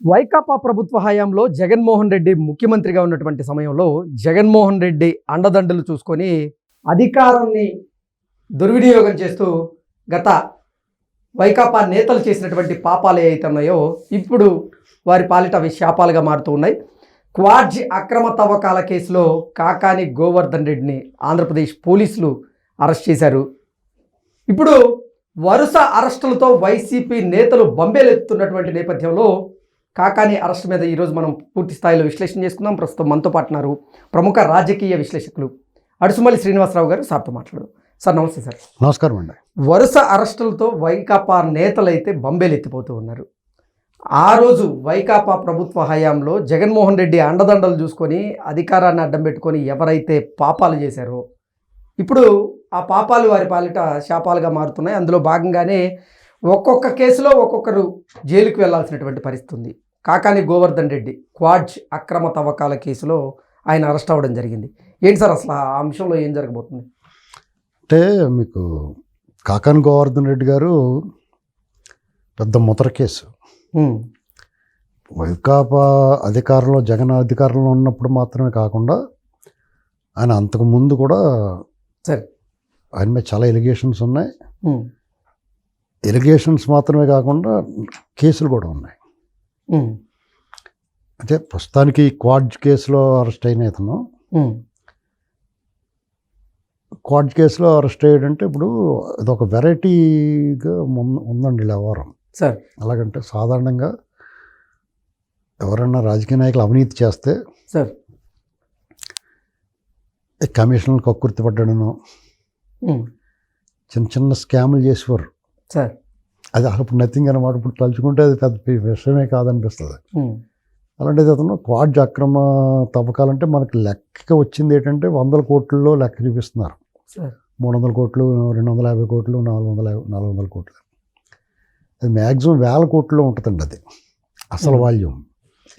వైకాపా ప్రభుత్వ హయాంలో జగన్మోహన్ రెడ్డి ముఖ్యమంత్రిగా ఉన్నటువంటి సమయంలో జగన్మోహన్ రెడ్డి అండదండలు చూసుకొని అధికారాన్ని దుర్వినియోగం చేస్తూ గత వైకాపా నేతలు చేసినటువంటి పాపాలు ఏవైతే ఉన్నాయో ఇప్పుడు వారి పాలిట అవి శాపాలుగా మారుతూ ఉన్నాయి. క్వాడ్జ్ అక్రమ తవ్వకాల కేసులో కాకాని గోవర్ధన్ రెడ్డిని ఆంధ్రప్రదేశ్ పోలీసులు అరెస్ట్ చేశారు. ఇప్పుడు వరుస అరెస్టులతో వైసీపీ నేతలు బంబేలెత్తుతున్నటువంటి నేపథ్యంలో కాకాని అరెస్ట్ మీద ఈరోజు మనం పూర్తి స్థాయిలో విశ్లేషణ చేసుకుందాం. ప్రస్తుతం మనతో పాటు ఉన్నారు ప్రముఖ రాజకీయ విశ్లేషకులు అడుసుమల్లి శ్రీనివాసరావు గారు. సార్తో మాట్లాడు సార్ నమస్తే సార్. నమస్కారం అండి. వరుస అరెస్టులతో వైకాపా నేతలైతే బంబేలెత్తిపోతూ ఉన్నారు. ఆ రోజు వైకాపా ప్రభుత్వ హయాంలో జగన్మోహన్ రెడ్డి అండదండలు చూసుకొని అధికారాన్ని అడ్డం పెట్టుకొని ఎవరైతే పాపాలు చేశారో ఇప్పుడు ఆ పాపాలు వారి పాలిట శాపాలుగా మారుతున్నాయి. అందులో భాగంగానే ఒక్కొక్క కేసులో ఒక్కొక్కరు జైలుకి వెళ్ళాల్సినటువంటి పరిస్థితి ఉంది. కాకాని గోవర్ధన్ రెడ్డి క్వాడ్జ్ అక్రమ తవ్వకాల కేసులో ఆయన అరెస్ట్ అవ్వడం జరిగింది. ఏంటి సార్ అసలు ఆ అంశంలో ఏం జరగబోతుంది? అంటే మీకు కాకాని గోవర్ధన్ రెడ్డి గారు పెద్ద ముతర కేసు. వైకాపా అధికారంలో జగన్ అధికారంలో ఉన్నప్పుడు మాత్రమే కాకుండా ఆయన అంతకు ముందు కూడా సరే. ఆయన మీద చాలా ఎలిగేషన్స్ ఉన్నాయి. ఎలిగేషన్స్ మాత్రమే కాకుండా కేసులు కూడా ఉన్నాయి. అంటే ప్రస్తుతానికి క్వాడ్జ్ కేసులో అరెస్ట్ అయిన ఇతను. ఉమ్, క్వాడ్జ్ కేసులో అరెస్ట్ అయ్యాడంటే ఇప్పుడు ఇదొక వెరైటీగా ఉందండి వ్యవహారం. సార్. ఎలాగంటే సాధారణంగా ఎవరన్నా రాజకీయ నాయకులు అవినీతి చేస్తే సార్. ఈ కమిషన్లు కక్కుర్తి పడ్డాడను చిన్న చిన్న స్కాములు చేసేవారు. సార్. అది అప్పుడు నథింగ్ అనమాట ఇప్పుడు తలుచుకుంటే అది పెద్ద విషయమే కాదనిపిస్తుంది. అలాంటిది అతను క్వాడ్జ్ అక్రమ తవ్వకాలంటే మనకి లెక్క వచ్చింది ఏంటంటే వందల కోట్లలో లెక్క చూపిస్తున్నారు. మూడు వందల కోట్లు రెండు వందల యాభై కోట్లు నాలుగు వందల యాభై- నాలుగు వందల కోట్లు. అది మ్యాక్సిమం వేల కోట్లలో ఉంటుందండి అది. అసలు. వాల్యూమ్.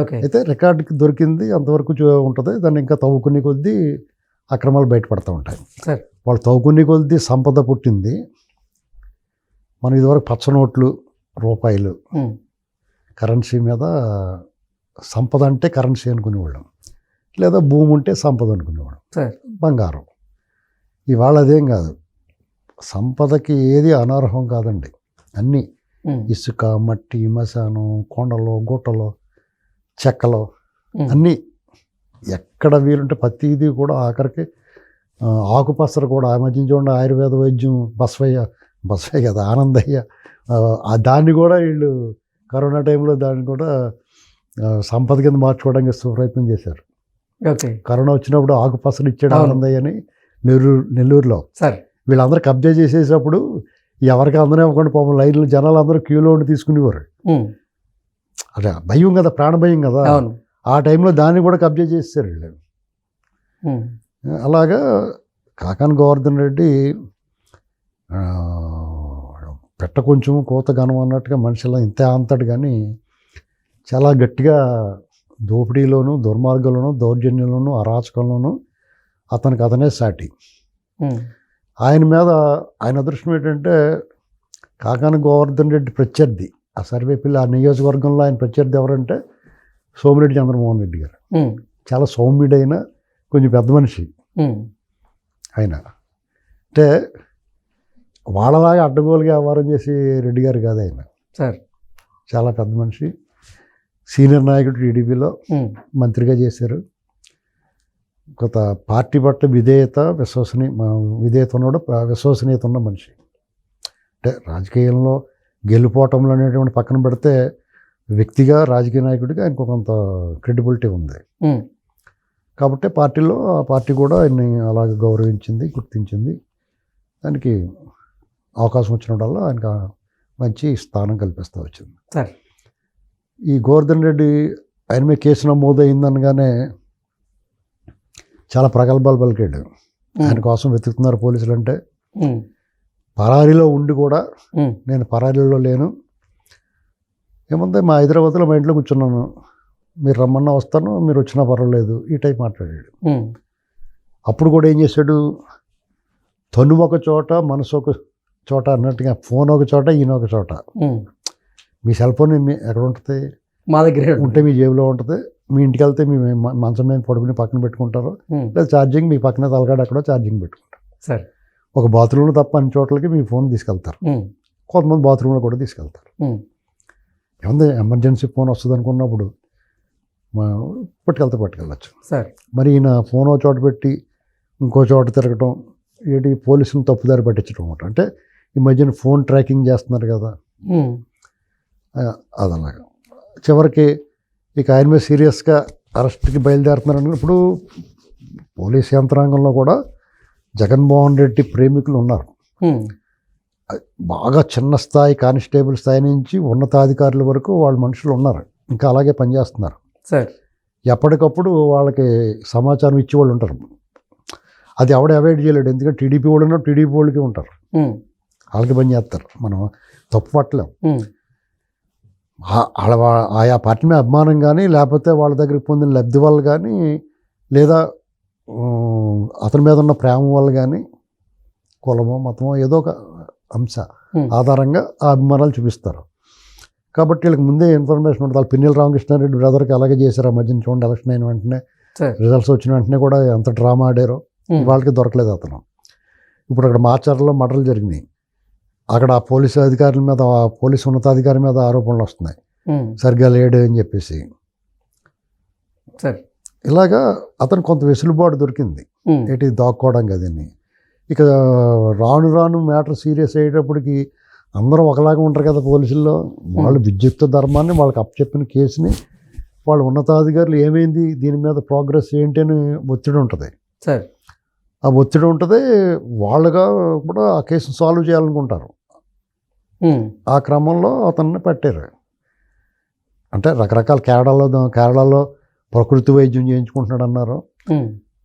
ఓకే. అయితే రికార్డుకి దొరికింది అంతవరకు ఉంటుంది. దాన్ని ఇంకా తవ్వుకునే కొద్దీ అక్రమాలు బయటపడుతూ ఉంటాయి. సార్. వాళ్ళు తవ్వుకునే కొద్దీ సంపద పుట్టింది. మనం ఇదివరకు పచ్చ నోట్లు రూపాయలు కరెన్సీ మీద సంపద అంటే కరెన్సీ అనుకునేవాళ్ళం. లేదా భూమి ఉంటే సంపద అనుకునేవాళ్ళం. బంగారం. ఇవాళ అదేం కాదు. సంపదకి ఏది అనర్హం కాదండి. అన్నీ ఇసుక మట్టి మశానం కొండలు గుట్టలు చెక్కలు అన్నీ ఎక్కడ వీలుంటే ప్రతిదీ కూడా ఆఖరికి ఆకుపసరు కూడా. మధ్య చూడండి ఆయుర్వేద వైద్యం బసవయ్య బసవయ్య కదా ఆనందయ్య. దాన్ని కూడా వీళ్ళు కరోనా టైంలో దాన్ని కూడా సంపద కింద మార్చుకోవడానికి ప్రయత్నం చేశారు. కరోనా వచ్చినప్పుడు ఆకుపసరు ఇచ్చాడు అవును. ఆనందయ్య అని నెల్లూరు నెల్లూరులో. సార్. వీళ్ళందరూ కబ్జా చేసేటప్పుడు ఎవరికి అందరూ ఇవ్వకుండా పాపం లైన్లు జనాలు అందరూ క్యూలో ఉండి తీసుకునేవారు. అదే భయం కదా ప్రాణ భయం కదా. ఆ టైంలో దాన్ని కూడా కబ్జా చేసేసారు వీళ్ళు. అలాగా కాకాని గోవర్ధన్ రెడ్డి పెట్ట కొంచెం కోత ఘనం అన్నట్టుగా మనిషిలా ఇంతే అంతడు కానీ చాలా గట్టిగా దోపిడీలోను దుర్మార్గంలోను దౌర్జన్యంలోను అరాచకంలోను అతనికి అతనే సాటి. ఆయన మీద ఆయన అదృష్టం ఏంటంటే కాకాని గోవర్ధన్ రెడ్డి ప్రత్యర్థి. ఆ సర్వేపల్లి ఆ నియోజకవర్గంలో ఆయన ప్రత్యర్థి ఎవరంటే సోమిరెడ్డి చంద్రమోహన్ రెడ్డి గారు. చాలా సౌమ్యుడైన కొంచెం పెద్ద మనిషి ఆయన. అంటే వాళ్ళలాగా అడ్డగోలుగా వ్యవహారం చేసి రెడ్డి గారు కాదు ఆయన. సార్. చాలా పెద్ద మనిషి. సీనియర్ నాయకుడు టీడీపీలో మంత్రిగా చేశారు. కొంత పార్టీ పట్ల విధేయత విశ్వసనీయ విధేయత ఉన్నాడు విశ్వసనీయత ఉన్న మనిషి. అంటే రాజకీయంలో గెలుపోవటంలో అనేటువంటి పక్కన పెడితే వ్యక్తిగా రాజకీయ నాయకుడిగా ఆయనకు కొంత క్రెడిబిలిటీ ఉంది. కాబట్టి పార్టీలో ఆ పార్టీ కూడా ఆయన్ని అలాగే గౌరవించింది గుర్తించింది. దానికి అవకాశం వచ్చినప్పుడల్లా ఆయనకు మంచి స్థానం కల్పిస్తూ వచ్చింది. సార్. ఈ గోవర్ధన్ రెడ్డి ఆయన మీద కేసు నమోదు అయిందనగానే చాలా ప్రగల్భాలు పలికాడు. ఆయన కోసం వెతుకుతున్నారు పోలీసులు అంటే పరారీలో ఉండి కూడా నేను పరారీలో లేను. ఏముంది మా హైదరాబాద్లో మా ఇంట్లో కూర్చున్నాను. మీరు రమ్మన్నా వస్తాను మీరు వచ్చినా పర్వాలేదు ఈ టైప్ మాట్లాడాడు. అప్పుడు కూడా ఏం చేశాడు? తను ఒక చోట మనసు ఒక చోట అన్నట్టుగా ఫోన్ ఒక చోట ఈయన ఒక చోట. మీ సెల్ ఫోన్ మీ ఎక్కడ ఉంటుంది? మా దగ్గరే. ఉంటే మీ జేబులో ఉంటుంది. మీ ఇంటికి వెళ్తే మీ మంచం మీద పడుకుని పక్కన పెట్టుకుంటారు. లేదా ఛార్జింగ్ మీ పక్కన తలకాడ ఎక్కడో ఛార్జింగ్ పెట్టుకుంటారు. సరే. ఒక బాత్రూంలో తప్ప అన్ని చోట్లకి మీ ఫోన్ తీసుకెళ్తారు. కొంతమంది బాత్రూంలో కూడా తీసుకెళ్తారు. ఏముంది ఎమర్జెన్సీ ఫోన్ వస్తుంది అనుకున్నప్పుడు మా పట్టుకెళ్తే పట్టుకెళ్ళచ్చు. సరే. మరి ఈయన ఫోన్ ఒక చోట పెట్టి ఇంకో చోట తిరగటం ఏంటి పోలీసులను తప్పుదారి పట్టించడం అంటే ఈ మధ్యన ఫోన్ ట్రాకింగ్ చేస్తున్నారు కదా. అదలాగా. చివరికి ఇక ఆయన మీద సీరియస్గా అరెస్ట్కి బయలుదేరుతున్నారు అనుకున్నప్పుడు పోలీస్ యంత్రాంగంలో కూడా జగన్మోహన్ రెడ్డి ప్రేమికులు ఉన్నారు. బాగా చిన్న స్థాయి కానిస్టేబుల్ స్థాయి నుంచి ఉన్నతాధికారుల వరకు వాళ్ళ మనుషులు ఉన్నారు. ఇంకా అలాగే పనిచేస్తున్నారు. సరే. ఎప్పటికప్పుడు వాళ్ళకి సమాచారం ఇచ్చేవాళ్ళు ఉంటారు. అది ఎవడ అవాయిడ్ చేయలేడు. ఎందుకంటే టీడీపీ వాళ్ళు ఉన్నారు. టీడీపీ వాళ్ళకి ఉంటారు. వాళ్ళకి పని చేస్తారు. మనం తప్పు పట్టలేం. వాళ్ళ ఆయా పార్టీ మీద అభిమానం కానీ లేకపోతే వాళ్ళ దగ్గరికి పొందిన లబ్ధి వల్ల కానీ లేదా అతని మీద ఉన్న ప్రేమ వల్ల కానీ కులమో మతమో ఏదో ఒక అంశ. ఆధారంగా ఆ అభిమానాలు చూపిస్తారు. కాబట్టి వీళ్ళకి ముందే ఇన్ఫర్మేషన్ ఉంటుంది. వాళ్ళు పిన్నెల రామకృష్ణారెడ్డి బ్రదర్కి అలాగే చేశారు. ఆ మధ్యన చూడండి ఎలక్షన్ అయిన వెంటనే రిజల్ట్స్ వచ్చిన వెంటనే కూడా ఎంత డ్రామా ఆడారో వాళ్ళకి దొరకలేదు అతను. ఇప్పుడు అక్కడ మాచర్లో మటర్లు జరిగినాయి. అక్కడ ఆ పోలీసు అధికారుల మీద ఆ పోలీసు ఉన్నతాధికారి మీద ఆరోపణలు వస్తున్నాయి. సరిగ్గా లేడు అని చెప్పేసి. సరే. ఇలాగా అతను కొంత వెసులుబాటు దొరికింది. ఏంటి దాక్కోవడం కదండి ఇక రాను రాను మ్యాటర్ సీరియస్ అయ్యేటప్పటికి అందరూ ఒకలాగా ఉంటారు కదా పోలీసుల్లో. వాళ్ళు విద్యుత్ ధర్మాన్ని వాళ్ళకి అప్పచెప్పిన కేసుని వాళ్ళ ఉన్నతాధికారులు ఏమైంది దీని మీద ప్రోగ్రెస్ ఏంటి అని ఒత్తిడి ఉంటుంది. సరే. ఆ ఒత్తిడి ఉంటుంది వాళ్ళుగా కూడా ఆ కేసును సాల్వ్ చేయాలనుకుంటారు. ఆ క్రమంలో అతన్ని పెట్టారు. అంటే రకరకాల కేరళలో కేరళలో ప్రకృతి వైద్యం చేయించుకుంటున్నాడు అన్నారు.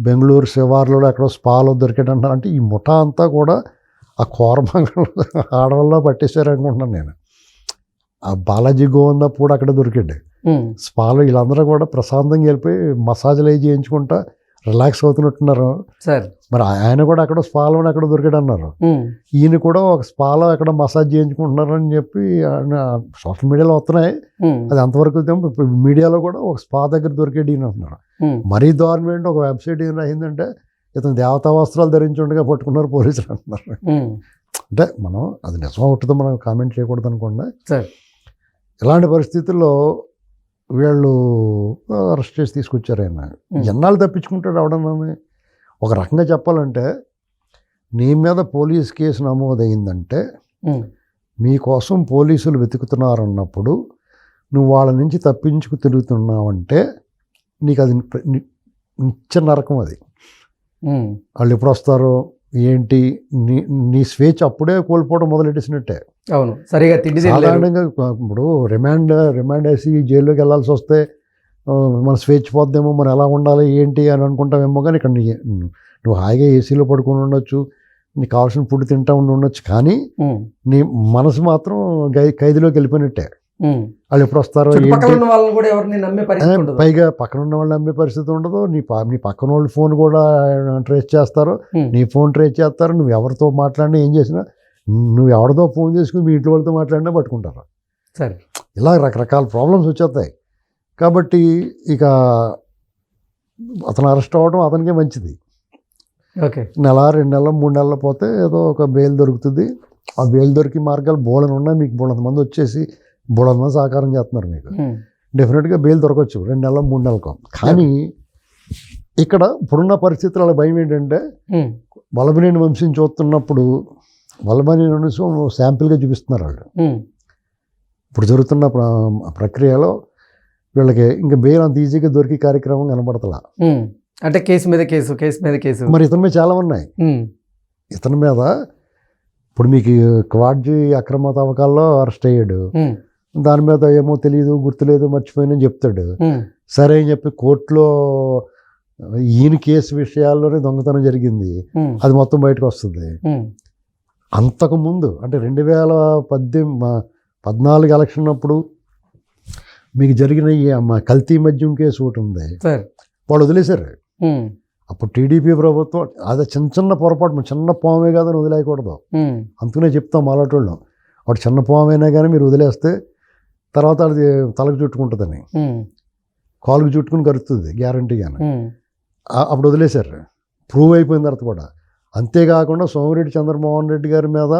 బెంగళూరు శివార్లలో ఎక్కడో స్పాలో దొరికాడు అన్నారు అంటే ఈ ముఠా అంతా కూడా ఆ కోరమంగళ ఆడవల్లో పట్టేశారు అనుకుంటున్నాను నేను. ఆ బాలాజీ గోవిందప్పుడు అక్కడ దొరికాడు. స్పాలో వీళ్ళందరూ కూడా ప్రశాంతంగా వెళ్ళిపోయి మసాజ్లు అవి చేయించుకుంటా రిలాక్స్ అవుతున్నట్టున్నారు. సరే. మరి ఆయన కూడా అక్కడ స్పాలో ఎక్కడ దొరికాడు అన్నారు ఈయన కూడా ఒక స్పాలో ఎక్కడ మసాజ్ చేయించుకుంటున్నారని చెప్పి ఆయన సోషల్ మీడియాలో వస్తున్నాయి. అది అంతవరకు మీడియాలో కూడా ఒక స్పా దగ్గర దొరికేది ఈయన అంటున్నారు. మరీ దారుణం ఏంటి ఒక వెబ్సైట్ ఏం అయిందంటే ఇతను దేవతా వస్త్రాలు ధరించి ఉండగా పట్టుకున్నారు పోలీసులు అంటున్నారు. అంటే మనం అది నిజం అవుతుందో మనం కామెంట్ చేయకూడదు అనుకోండి ఇలాంటి పరిస్థితుల్లో వీళ్ళు అరెస్ట్ చేసి తీసుకొచ్చారు ఆయన. ఎన్నాళ్ళు తప్పించుకుంటాడు అవడమని ఒక రకంగా చెప్పాలంటే నీ మీద పోలీస్ కేసు నమోదైందంటే మీకోసం పోలీసులు వెతుకుతున్నారన్నప్పుడు నువ్వు వాళ్ళ నుంచి తప్పించుకు తిరుగుతున్నావంటే నీకు అది నిత్య నరకం అది. వాళ్ళు ఎప్పుడు వస్తారో? ఏంటి? నీ నీ స్వేచ్ఛ అప్పుడే కోల్పోవడం మొదలెట్టేసినట్టే. అవును. సరిగా తిండి సాధారణంగా ఇప్పుడు రిమాండ్ రిమాండ్ వేసి జైల్లోకి వెళ్ళాల్సి వస్తే మన స్వేచ్ఛ పోద్దేమో మనం ఎలా ఉండాలి ఏంటి అని అనుకుంటామేమో కానీ ఇక్కడ నువ్వు హాయిగా ఏసీలో పడుకొని ఉండొచ్చు నీకు కావాల్సిన ఫుడ్ తింటా ఉండి ఉండొచ్చు కానీ నీ మనసు మాత్రం గై ఖైదులోకి వెళ్ళిపోయినట్టే. వాళ్ళు ఎప్పుడు వస్తారో చుట్టుపక్కల ఏంటి? ఉన్న వాళ్ళని కూడా ఎవరిని నమ్మే ఆ, పరిస్థితి ఉండదు. పైగా పక్కన ఉన్న వాళ్ళు నమ్మే పరిస్థితి ఉండదు. నీ నీ పక్కన వాళ్ళ ఫోన్ కూడా ట్రేస్ చేస్తారు. నీ ఫోన్ ట్రేస్ చేస్తారు. నువ్వు ఎవరితో మాట్లాడినా ఏం చేసినా నువ్వు ఎవరితో ఫోన్ చేసుకుని మీ ఇంట్లో వాళ్ళతో మాట్లాడినా పట్టుకుంటారు. సరే. ఇలా రకరకాల ప్రాబ్లమ్స్ వచ్చేస్తాయి. కాబట్టి ఇక అతను అరెస్ట్ అవ్వడం అతనికే మంచిది. ఓకే. నెల రెండు నెలలు మూడు నెలలు పోతే ఏదో ఒక బెయిల్ దొరుకుతుంది. ఆ బెయిల్ దొరికి మార్గాలు బోళన ఉన్నాయి మీకు బోళంత మంది వచ్చేసి మంది సహకారం చేస్తున్నారు మీకు. డెఫినెట్గా బెయిల్ దొరకవచ్చు రెండు నెలలు మూడు నెలలకు. కానీ ఇక్కడ ఇప్పుడున్న పరిస్థితుల భయం ఏంటంటే ఉమ్, వల్లభనేని వంశం చూస్తున్నప్పుడు వల్లభనేని వంశం శాంపిల్గా చూపిస్తున్నారు వాళ్ళు. ఇప్పుడు జరుగుతున్న ప్ర- ప్రక్రియలో వీళ్ళకి ఇంకా బెయిల్ అంత ఈజీగా దొరికి కార్యక్రమం కనబడతలా. అంటే కేసు మీద కేసు కేసు మీద కేసు. మరి ఇతని మీద చాలా ఉన్నాయి. ఇతని మీద ఇప్పుడు మీకు క్వాడ్జీ అక్రమ తవ్వకాల్లో అరెస్ట్ అయ్యాడు. దాని మీద ఏమో తెలియదు గుర్తులేదు మర్చిపోయినని చెప్తాడు. సరే అని చెప్పి కోర్టులో ఈయన కేసు విషయాల్లోనే దొంగతనం జరిగింది. అది మొత్తం బయటకు వస్తుంది. ఉమ్, అంతకుముందు అంటే రెండు వేల పద్దెనిమిది పద్నాలుగు ఎలక్షన్ అప్పుడు మీకు జరిగిన ఈ కల్తీ మద్యం కేసు ఒకటి ఉంది. వాళ్ళు వదిలేశారు. అప్పుడు టీడీపీ ప్రభుత్వం అదే చిన్న చిన్న పొరపాటు చిన్న పామే కాదని వదిలేయకూడదు. అందుకనే చెప్తాం మాలాటోళ్ళం. వాడు చిన్న పామైనా కానీ మీరు వదిలేస్తే తర్వాత అది తలకు చుట్టుకుంటుందని. కాలుకు చుట్టుకుని కరుస్తుంది గ్యారంటీగానే. అప్పుడు వదిలేశారు. ప్రూవ్ అయిపోయిన తర్వాత కూడా. అంతేకాకుండా సోమిరెడ్డి చంద్రమోహన్ రెడ్డి గారి మీద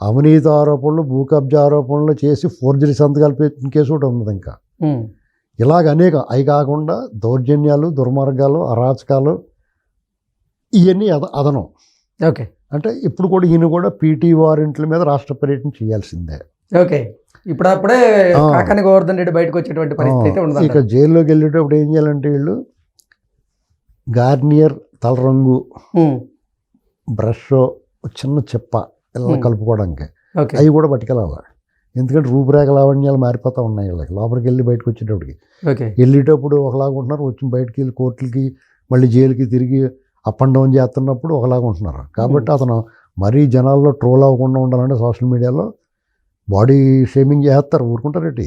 అవినీతి ఆరోపణలు భూ కబ్జా ఆరోపణలు చేసి ఫోర్జరీ సంతకాలు పెట్టిన కేసు ఒకటి ఉన్నది ఇంకా. ఇలాగ అనేక అవి కాకుండా దౌర్జన్యాలు దుర్మార్గాలు అరాచకాలు ఇవన్నీ అద అదనం. ఓకే. అంటే ఇప్పుడు కూడా ఈయన కూడా పీటీ వారెంట్ల మీద రాష్ట్ర పర్యటన చేయాల్సిందే. ఓకే. ఇప్పుడు అప్పుడే ఆ. కాకాని గోవర్ధన్ రెడ్డి బయటకు వచ్చేటువంటి పరిస్థితి అయితే ఇక ఉండదు జైల్లోకి వెళ్ళేటప్పుడు ఏం చేయాలంటే వీళ్ళు గార్నియర్ తలరంగు బ్రష్ చిన్న చెప్ప ఇలా. కలుపుకోవడానికి. అవి కూడా పట్టుకెళ్ళాలి. ఎందుకంటే రూపురేఖ లావణ్యాలు మారిపోతూ ఉన్నాయి వీళ్ళకి. లోపలికి వెళ్ళి బయటకు వచ్చేటప్పటికి. వెళ్ళేటప్పుడు ఒకలాగా ఉంటున్నారు వచ్చి బయటికి వెళ్ళి కోర్టులకి మళ్ళీ జైలుకి తిరిగి అప్ అండ్ డౌన్ చేస్తున్నప్పుడు ఒకలాగా ఉంటున్నారు. కాబట్టి అతను మరీ జనాల్లో ట్రోల్ అవ్వకుండా ఉండాలంటే సోషల్ మీడియాలో బాడీ షేమింగ్ చేస్తారు ఊరుకుంటారేంటి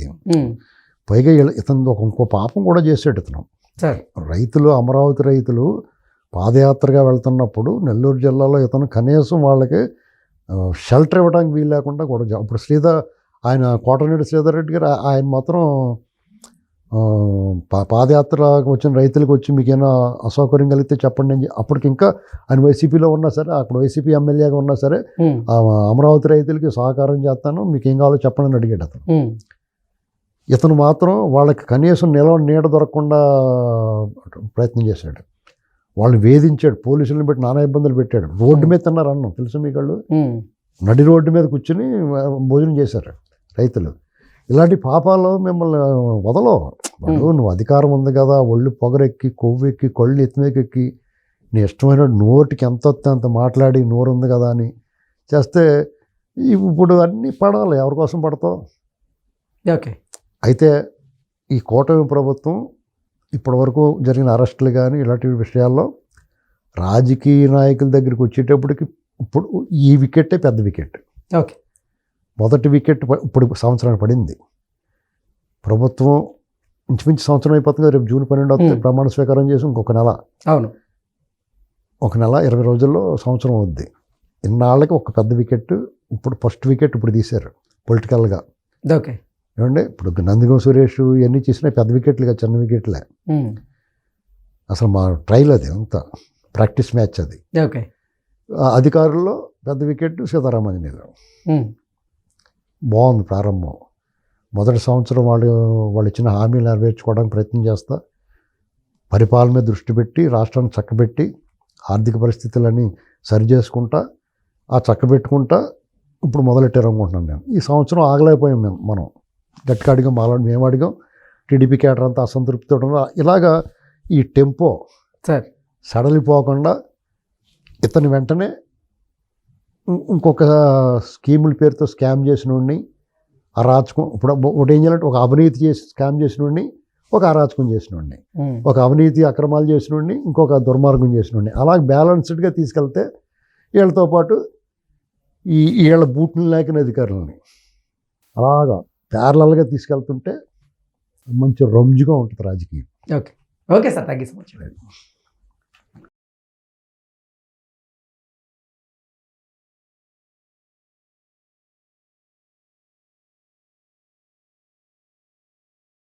పైగా ఇతను ఒక ఇంకో పాపం కూడా చేసాడు ఇతను. రైతులు అమరావతి రైతులు పాదయాత్రగా వెళ్తున్నప్పుడు నెల్లూరు జిల్లాలో ఇతను కనీసం వాళ్ళకి షెల్టర్ ఇవ్వడానికి వీలు లేకుండా కూడా ఇప్పుడు శ్రీధర్ ఆయన కోటరెడ్డి శ్రీధర్ రెడ్డి గారు ఆయన మాత్రం పాదయాత్రకు వచ్చిన రైతులకు వచ్చి మీకేమైనా అసౌకర్యం కలిగితే చెప్పండి అని అప్పటికి ఇంకా ఆయన వైసీపీలో ఉన్నా సరే అక్కడ వైసీపీ ఎమ్మెల్యేగా ఉన్నా సరే అమరావతి రైతులకి సహకారం చేస్తాను మీకు ఏం కావాలో చెప్పండి అని అడిగాడు అతను. ఇతను మాత్రం వాళ్ళకి కనీసం నిలవ నీడ దొరకకుండా ప్రయత్నం చేశాడు. వాళ్ళని వేధించాడు పోలీసులను పెట్టి నానా ఇబ్బందులు పెట్టాడు. రోడ్డు మీద తిన్నారు అన్నం తెలుసు మీకు వాళ్ళు? నడి రోడ్డు మీద కూర్చుని భోజనం చేశారు రైతులు. ఇలాంటి పాపాలు మిమ్మల్ని వదలో వాళ్ళు నువ్వు అధికారం ఉంది కదా ఒళ్ళు పొగరెక్కి కొవ్వెక్కి కళ్ళు ఎత్తిమీకెక్కి నీ ఇష్టమైన నోటికి ఎంత వస్తే అంత మాట్లాడి నోరు ఉంది కదా అని చేస్తే ఇప్పుడు అన్నీ పడాలి. ఎవరి కోసం పడతావు? ఓకే. అయితే ఈ కూటమి ప్రభుత్వం ఇప్పటివరకు జరిగిన అరెస్టులు కానీ ఇలాంటి విషయాల్లో రాజకీయ నాయకుల దగ్గరికి వచ్చేటప్పటికి ఇప్పుడు ఈ వికెట్టే పెద్ద వికెట్. ఓకే. మొదటి వికెట్ ఇప్పుడు సంవత్సరానికి పడింది. ప్రభుత్వం ఇంచుమించు సంవత్సరం అయిపోతుంది రేపు జూన్ పన్నెండు వస్తే Hmm. ప్రమాణ స్వీకారం చేసి ఇంకొక నెల. అవును. ఒక నెల ఇరవై రోజుల్లో సంవత్సరం అవుద్ది. ఇన్నాళ్ళకి ఒక పెద్ద వికెట్ ఇప్పుడు ఫస్ట్ వికెట్ ఇప్పుడు తీశారు పొలిటికల్గా. ఓకే. ఏమంటే ఇప్పుడు నందిగం సురేష్ ఇవన్నీ చేసిన పెద్ద వికెట్లు కదా చిన్న వికెట్లే. అసలు మా ట్రైల్ అది అంతా ప్రాక్టీస్ మ్యాచ్ అది. ఓకే. అధికారుల్లో పెద్ద వికెట్ సీతారామాంజనేయులు బాగుంది ప్రారంభం. మొదటి సంవత్సరం వాళ్ళు వాళ్ళు ఇచ్చిన హామీలు నెరవేర్చుకోవడానికి ప్రయత్నం చేస్తా. పరిపాలన మీద దృష్టి పెట్టి రాష్ట్రాన్ని చక్కబెట్టి ఆర్థిక పరిస్థితులన్నీ సరి చేసుకుంటా ఆ చక్కబెట్టుకుంటా ఇప్పుడు మొదలెట్టారు అనుకుంటున్నాను నేను. ఈ సంవత్సరం ఆగలేకపోయాం మేము మనం. గట్టిగా అడిగాం మాలాంటి మేము అడిగాం టీడీపీ కేటర్ అంతా అసంతృప్తి ఉండడం ఇలాగా ఈ టెంపో సార్. సడలిపోకుండా ఇతని వెంటనే ఇంకొక స్కీముల పేరుతో స్కామ్ చేసినోడిని అరాచకం ఇప్పుడు ఒకటి ఏం చేయాలంటే ఒక అవినీతి చేసి స్కామ్ చేసినోడిని ఒక అరాచకం ఉమ్, ఒక అవినీతి అక్రమాలు చేసినోడిని ఇంకొక దుర్మార్గం చేసినోడిని. అలా బ్యాలెన్స్డ్గా తీసుకెళ్తే వీళ్ళతో పాటు ఈ వీళ్ళ బూట్లు లేకిన అధికారులని. అలాగా ప్యారలల్గా తీసుకెళ్తుంటే మంచి రంజుగా ఉంటుంది రాజకీయం. Okay. Okay sir. Thank you so much.